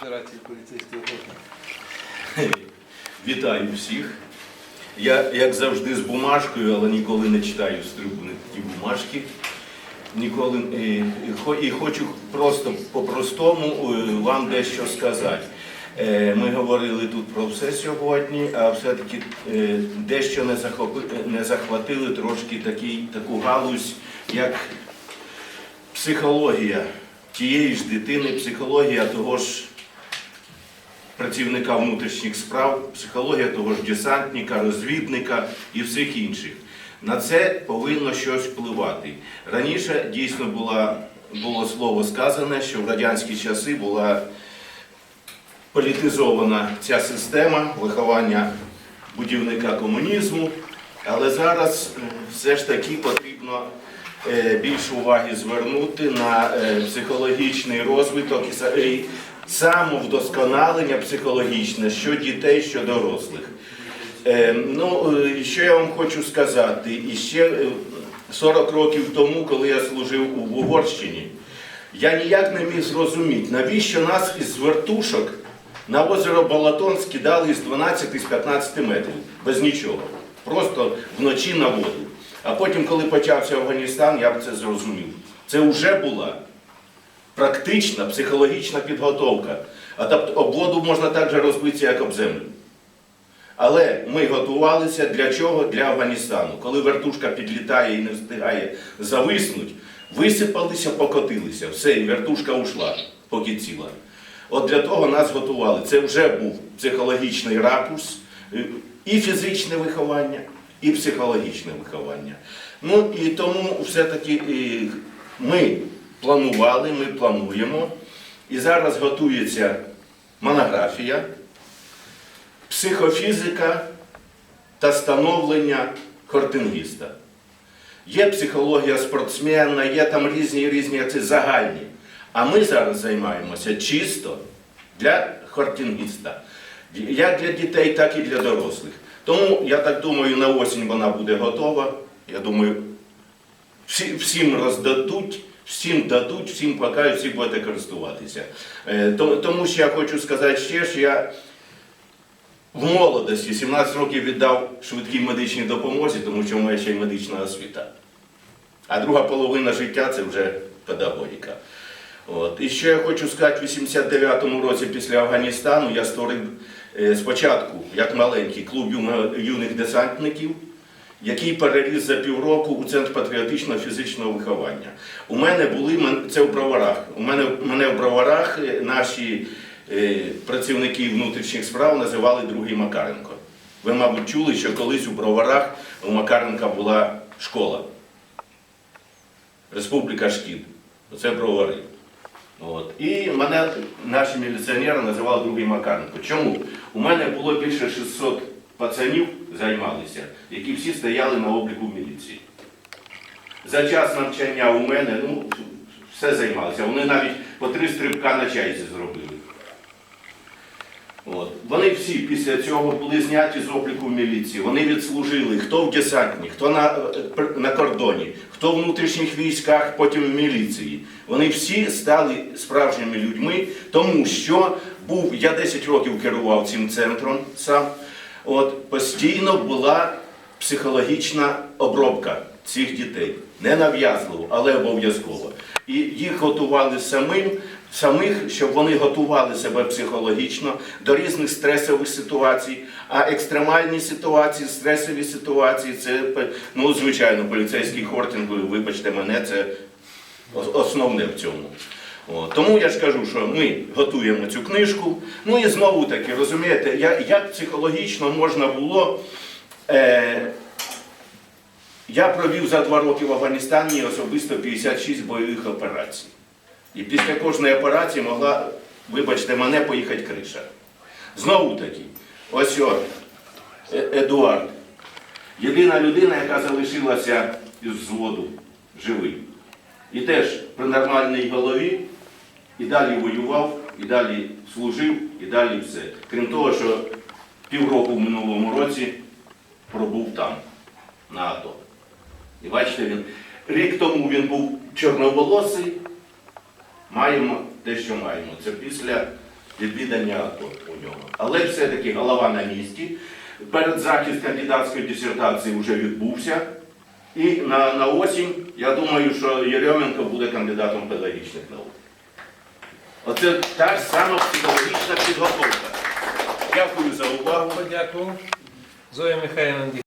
Федерації поліцейського року. Вітаю всіх. Я, як завжди, з бумажкою, але ніколи не читаю з трибуни ті бумажки. Ніколи е, і, хочу просто по-простому е, вам дещо сказати. Е, Ми говорили тут про все сьогодні, а все-таки дещо не захопи- не захватили трошки такий, таку галузь, як психологія тієї ж дитини, психологія того ж працівника внутрішніх справ, психологія того ж десантника, розвідника і всіх інших. На це повинно щось впливати. Раніше дійсно була, було слово сказане, що в радянські часи була політизована ця система виховання будівника комунізму, але зараз е, все ж таки потрібно е, більше уваги звернути на е, психологічний розвиток і самовдосконалення психологічне що дітей, що дорослих. Е, Ну, е, що я вам хочу сказати, і ще е, 40 років тому, коли я служив у Угорщині, я ніяк не міг зрозуміти, навіщо нас із вертушок на озеро Балатон скидали з 12 із 15 метрів, без нічого. Просто вночі на воду. А потім, коли почався Афганістан, я б це зрозумів. Це вже була практична психологічна підготовка. А об воду можна так же розбитися, як об землю. Але ми готувалися для чого? Для Афганістану. Коли вертушка підлітає і не встигає зависнути, висипалися, покотилися. Все, і вертушка ушла, поки ціла. От для того нас готували. Це вже був психологічний ракурс, е, і фізичне виховання, і психологічне виховання. Ну і тому все-таки е, ми планували, ми плануємо. І зараз готується монографія психофізика та становлення хортингіста. Є психологія спортсмена, є там різні різні це загальні. А ми зараз займаємося чисто для хортингіста. Як для дітей, так і для дорослих. Тому я так думаю, на осінь вона буде готова. Я думаю, всі, всім роздадуть, всім дадуть, всім покажуть, всі будете користуватися. Е, Тому що я хочу сказати ще, що я в молодості 17 років віддав швидкій медичній допомозі, тому що в мене ще й медична освіта. А друга половина життя це вже педагогіка. От. І що я хочу сказати, в 89-му році після Афганістану я створив е, спочатку, як маленький, клуб юних десантників, який переріс за півроку у центр патріотичного фізичного виховання. У мене були це в броварах. У мене, мене в броварах е, наші е, працівники внутрішніх справ називали другий Макаренко. Ви, мабуть, чули, що колись у броварах у Макаренка була школа. Республіка Шкід. Оце бровари. От. І мене наші міліціонери називали другий Макаренко. Чому? У мене було більше 600 пацанів займалися, які всі стояли на обліку в міліції. За час навчання у мене ну, все займалися. Вони навіть по три стрибка на чайці зробили. От. Вони всі після цього були зняті з обліку в міліції. Вони відслужили хто в десантні, хто на, на кордоні, хто в внутрішніх військах, потім в міліції. Вони всі стали справжніми людьми, тому що був, я 10 років керував цим центром сам. От, постійно була психологічна обробка цих дітей. Не нав'язливо, але обов'язково. І їх готували самим, самих, щоб вони готували себе психологічно до різних стресових ситуацій. А екстремальні ситуації, стресові ситуації це, ну, звичайно, поліцейський хортинг, ви- вибачте мене, це основне в цьому. О, тому я ж кажу, що ми готуємо цю книжку. Ну і знову таки, розумієте, я- як психологічно можна було. Е, я провів за два роки в Афганістані особисто 56 бойових операцій. І після кожної операції могла, вибачте, мене поїхати криша. Знову таки, ось о, Е- Едуард. Єдина людина, яка залишилася із взводу живий. І теж при нормальній голові і далі воював, і далі служив, і далі все. Крім того, що півроку в минулому році пробув там, на АТО. І бачите, він рік тому він був чорноволосий. Маємо те, що маємо. Це після відвідання АТО у нього. Але все-таки голова на місці. перед захист кандидатської дисертації вже відбувся. І на на осінь я думаю, що Єременко буде кандидатом педагогічних наук. Оце та ж сама психологічна підготовка. Дякую за увагу. Дякую. Зоя Михайлівна.